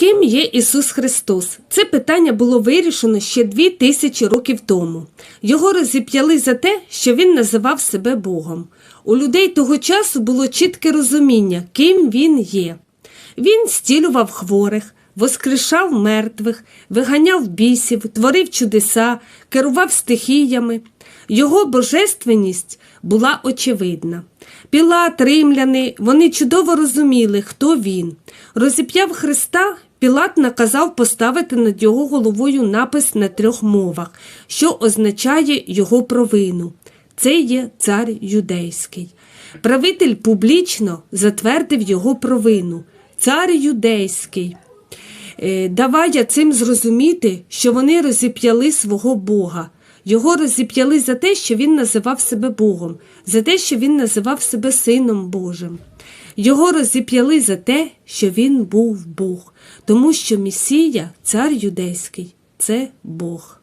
Ким є Ісус Христос? Це питання було вирішено ще дві тисячі років тому. Його розіп'яли за те, що він називав себе Богом. У людей того часу було чітке розуміння, ким він є. Він зцілював хворих, воскрешав мертвих, виганяв бісів, творив чудеса, керував стихіями. Його божественність була очевидна. Пілат, римляни, вони чудово розуміли, хто він. Розіп'яв Христа, Пілат наказав поставити над його головою напис на трьох мовах, що означає його провину. Це є цар юдейський. Правитель публічно затвердив його провину. Цар юдейський. Давай Давая цим зрозуміти, що вони розіп'яли свого Бога. Його розіп'яли за те, що він називав себе Богом, за те, що він називав себе Сином Божим. Його розіп'яли за те, що він був Бог, тому що Месія, цар юдейський, це Бог.